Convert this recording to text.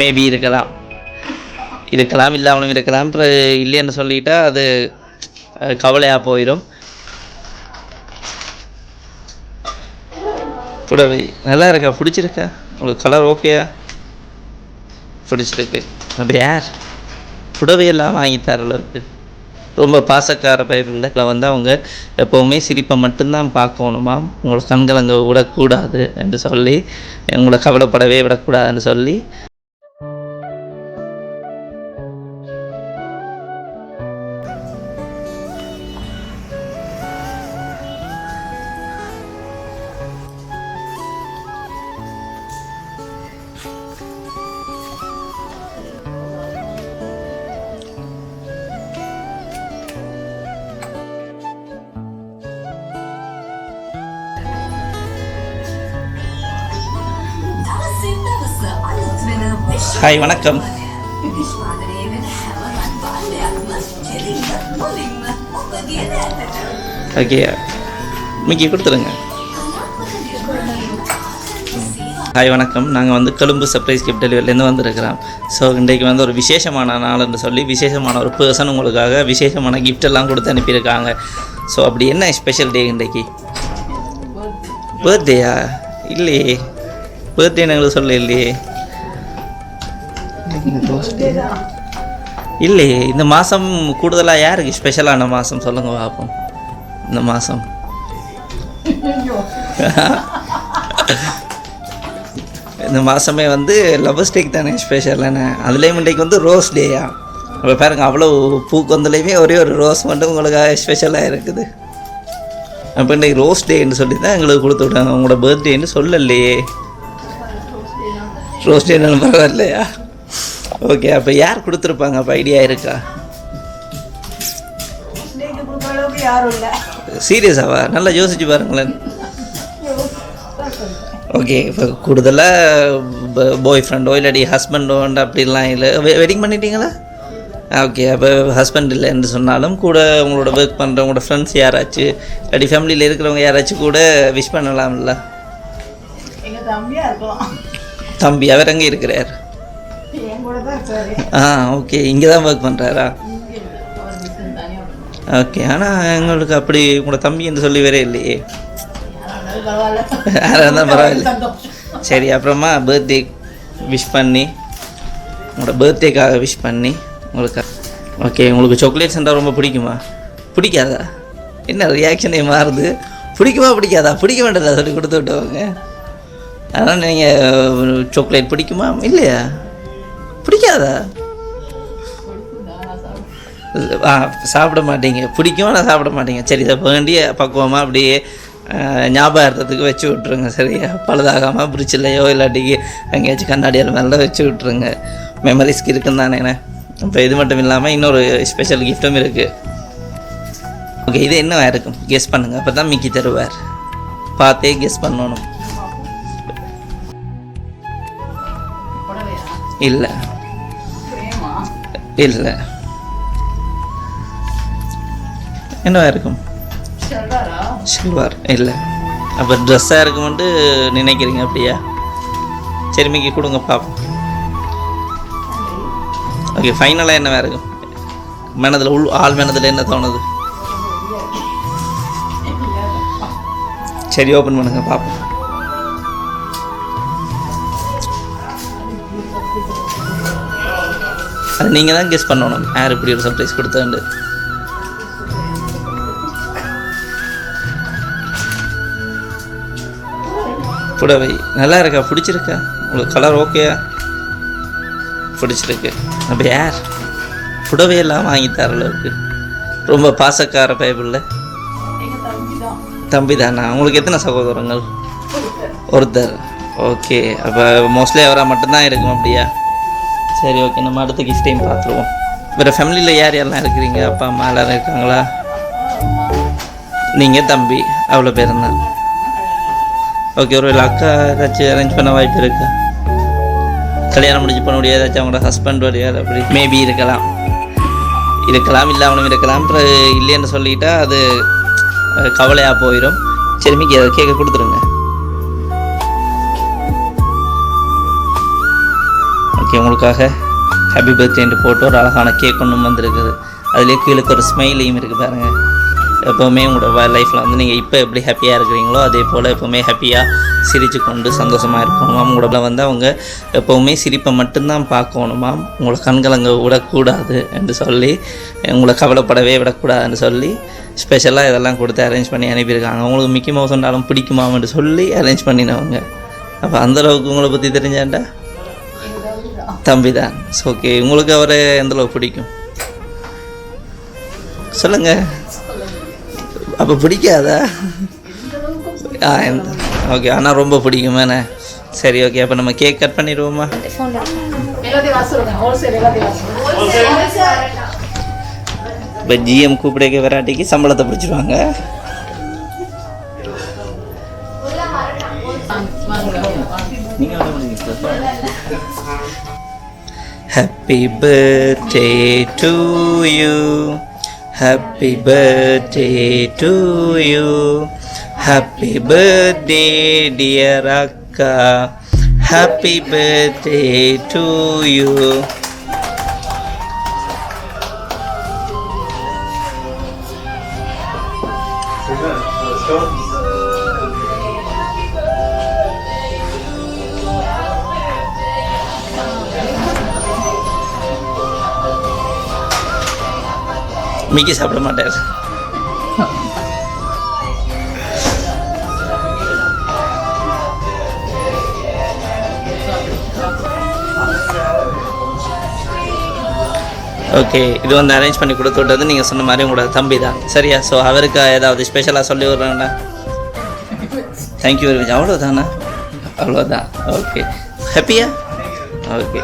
Maybe இருக்கலாம். இருக்கலாம் இல்லாமலும் இருக்கலாம். அப்புறம் இல்லைன்னு சொல்லிட்டா அது கவலையாக போயிடும் புடவை நல்லா இருக்கா? பிடிச்சிருக்கா? உங்களுக்கு கலர் ஓகேயா பிடிச்சிருக்கு. அப்படி யார்? புடவையெல்லாம் வாங்கி தர அளவுக்கு. ரொம்ப பாசக்கார பயிர்களில் வந்து அவங்க எப்போவுமே சிரிப்பை மட்டும்தான் பார்க்கணுமா? உங்களோட கண்கள் அங்கே விடக்கூடாது என்று சொல்லி உங்களை கவலைப்படவே விடக்கூடாதுன்னு சொல்லி ஹாய் வணக்கம். ஓகே. மிக்கி கொடுத்துருங்க. ஹாய் வணக்கம். நாங்கள் வந்து கொழும்பு சர்ப்ரைஸ் கிஃப்ட் டெலிவரிலேருந்து வந்திருக்கிறோம். ஸோ இன்றைக்கு வந்து ஒரு விசேஷமான நாள்னு சொல்லி விசேஷமான ஒரு பர்சன் உங்களுக்காக விசேஷமான கிஃப்ட் எல்லாம் கொடுத்து அனுப்பியிருக்காங்க. ஸோ அப்படி என்ன ஸ்பெஷல் டே இன்றைக்கு? பர்த்டேயா இல்லையே. பர்த்டே எங்களுக்கு சொல்ல இல்லையே இல்லையே இந்த மாதம் கூடுதலாக யாருக்கு ஸ்பெஷலான மாதம் சொல்லுங்க பார்ப்போம் இந்த மாதம் இந்த மாதமே வந்து டேக் தானே ஸ்பெஷலான அதுலேயும் இன்றைக்கு வந்து ரோஸ் டேயா அப்போ பாருங்க அவ்வளோ பூக்கொந்தலையுமே ஒரே ஒரு ரோஸ் மட்டும் உங்களுக்காக ஸ்பெஷலாக இருக்குது. அப்போ இன்றைக்கி ரோஸ் டேன்னு சொல்லி தான் எங்களுக்கு கொடுத்து விட்டாங்க. உங்களோட பர்த்டேன்னு சொல்லலையே. ரோஸ் டேன்னு பரவாயில்லையா? ஓகே அப்போ யார் கொடுத்துருப்பாங்க? அப்போ ஐடியா இருக்கா? இல்லை. சீரியஸாவா நல்லா யோசிச்சு பாருங்களேன். ஓகே இப்போ கூடுதலாக பாய் ஃப்ரெண்டோ இல்லாட்டி ஹஸ்பண்டோ அப்படிலாம் இல்லை. வெட்டிங் பண்ணிட்டீங்களா? ஓகே அப்போ ஹஸ்பண்ட் இல்லைன்னு சொன்னாலும் கூட உங்களோட ஒர்க் பண்ணுற உங்களோட ஃப்ரெண்ட்ஸ் யாராச்சும் இல்லாட்டி ஃபேமிலியில் இருக்கிறவங்க யாராச்சும் கூட விஷ் பண்ணலாம்ல? எங்க தம்பியா இருக்கலாம் தம்பி அவர் எங்கே இருக்கிறார்? ஆ ஓகே. இங்கே தான் ஒர்க் பண்ணுறாரா. ஓகே. ஆனால் எங்களுக்கு அப்படி உங்களோட தம்பி என்று சொல்லி வேற இல்லையே. யாராக இருந்தாலும் பரவாயில்ல. சரி அப்புறமா பர்த்டே விஷ் பண்ணி உங்களோட பர்த்டேக்காக விஷ் பண்ணி உங்களுக்கு ஓகே உங்களுக்கு சாக்லேட்ஸ் இருந்தால் ரொம்ப பிடிக்குமா? பிடிக்காதா? என்ன ரியாக்ஷனே மாறுது? பிடிக்குமா பிடிக்காதா? பிடிக்க வேண்டாம் சொல்லி கொடுத்து விட்டவங்க. அதனால் நீங்கள் சாக்லேட் பிடிக்குமா? இல்லையா? பிடிக்காதா? சாப்பிட மாட்டீங்க. பிடிக்கும் ஆனால் சாப்பிட மாட்டீங்க? சரி இதை வேண்டிய பக்குவமாக அப்படியே ஞாபகார்த்தத்துக்கு வச்சு விட்ருங்க சரியா பழுதாகாமல் பிரிச்சில்லையோ இல்லாட்டிக்கு எங்கேயாச்சும் கண்ணாடியால் மேலே வச்சு விட்ருங்க மெமரிஸ்க்கு இருக்குன்னு தானேண்ணே இப்போ இது மட்டும் இல்லாமல் இன்னொரு ஸ்பெஷல் கிஃப்ட்டும் இருக்குது ஓகே இது என்ன இருக்கும்? கெஸ் பண்ணுங்கள் அப்போ தான் மிக்கி தருவார். பார்த்தே கெஸ் பண்ணணும். இல்லை. இல்லை. என்னவா இருக்கும்? சில்வார்? இல்லை. அப்போ ட்ரெஸ்ஸாக இருக்குமென்ட்டு நினைக்கிறீங்க அப்படியா? சரி மிக்கி கொடுங்க பாப்போம் ஓகே ஃபைனலாக என்னவா இருக்கும்? மனதில் உள் ஆள் மனதில் என்ன தோணுது? சரி ஓப்பன் பண்ணுங்க பார்ப்போம். அது நீங்கள் தான் கெஸ் பண்ணணும். யார் இப்படி ஒரு சர்ப்ரைஸ் கொடுத்தாண்டு புடவை நல்லா இருக்கா? பிடிச்சிருக்கா? உங்களுக்கு கலர் ஓகேயா பிடிச்சிருக்கு. அப்போ யார்? புடவையெல்லாம் வாங்கி தர அளவுக்கு. ரொம்ப பாசக்கார பைபிளில் தம்பி தானா உங்களுக்கு எத்தனை சகோதரங்கள்? ஒருத்தர். ஓகே அப்போ மோஸ்ட்லி அவராக மட்டும்தான் இருக்கும் அப்படியா? சரி ஓகே நம்ம அடுத்த கிஃப்டையும் பார்த்துருவோம். வேறு ஃபேமிலியில் யார் யாரெல்லாம் இருக்கிறீங்க? அப்பா அம்மா எல்லாரும் இருக்காங்களா? நீங்கள் தம்பி அவ்வளோ பேர் தான் ஓகே ஒரு அக்கா ஏதாச்சும் அரேஞ்ச் பண்ண வாய்ப்பு இருக்கா? கல்யாணம் முடிஞ்சு பண்ண முடியாது ஏதாச்சும் அவங்களோட ஹஸ்பண்ட் வரையார் அப்படி? மேபி இருக்கலாம். இருக்கலாம் இல்லாமலும் இருக்கலாம். அப்புறம் இல்லைன்னு சொல்லிட்டா அது கவலையாக போயிடும் சரி மிக்கி அதை கேட்க கொடுத்துருங்க. ஓகே உங்களுக்காக ஹாப்பி பர்த்டேன்ட்டு போட்டு ஒரு அழகான கேக் ஒன்று வந்திருக்குது. அதுலேயே கீழே ஒரு ஸ்மைலையும் இருக்குது பாருங்கள் எப்போவுமே உங்களோட லைஃப்பில் வந்து நீங்கள் இப்போ எப்படி ஹாப்பியாக இருக்கிறீங்களோ அதே போல் எப்போவுமே ஹாப்பியாக சிரித்து கொண்டு சந்தோஷமாக இருக்கணுமாம் உங்களோட வந்து அவங்க எப்போவுமே சிரிப்பை மட்டும்தான் பார்க்கணுமாம் உங்களை கண்கலங்க விடக்கூடாது என்று சொல்லி உங்களை கவலைப்படவே விடக்கூடாதுன்னு சொல்லி ஸ்பெஷலாக இதெல்லாம் கொடுத்து அரேஞ்ச் பண்ணி அனுப்பியிருக்காங்க. உங்களுக்கு மிக்கி மவுஸ் சொன்னாலும் பிடிக்குமாம் என்று சொல்லி அரேஞ்ச் பண்ணினவங்க. அப்போ அந்தளவுக்கு உங்களை பற்றி தெரிஞ்சாண்டா? தம்பி தான் ஓகே உங்களுக்கு அவரை எந்தளவு பிடிக்கும்? சொல்லுங்கள் அப்போ பிடிக்காதா? ஆ ஓகே ஆனால் ரொம்ப பிடிக்குமாண்ணே சரி ஓகே அப்போ நம்ம கேக் கட் பண்ணிடுவோமா? இப்போ ஜிஎம் கூப்பிடுக்க வெராட்டிக்கு சம்பளத்தை பிடிச்சிருவாங்க. Happy birthday to you happy birthday to you happy birthday dear அக்கா ஹாப்பி பர்த்டே டு யூ மிக்கி சாப்பிட மாட்டார். ஓகே இது வந்து அரேஞ்ச் பண்ணி கொடுத்து விட்டது. நீங்கள் சொன்ன மாதிரி உங்களோட தம்பி தான். சரியா? ஸோ அவருக்கு ஏதாவது ஸ்பெஷலாக சொல்லி விட்றேன்னா தேங்க்யூ வெரி மச் அவ்வளோதாண்ணா அவ்வளோதான் ஓகே ஹாப்பியா ஓகே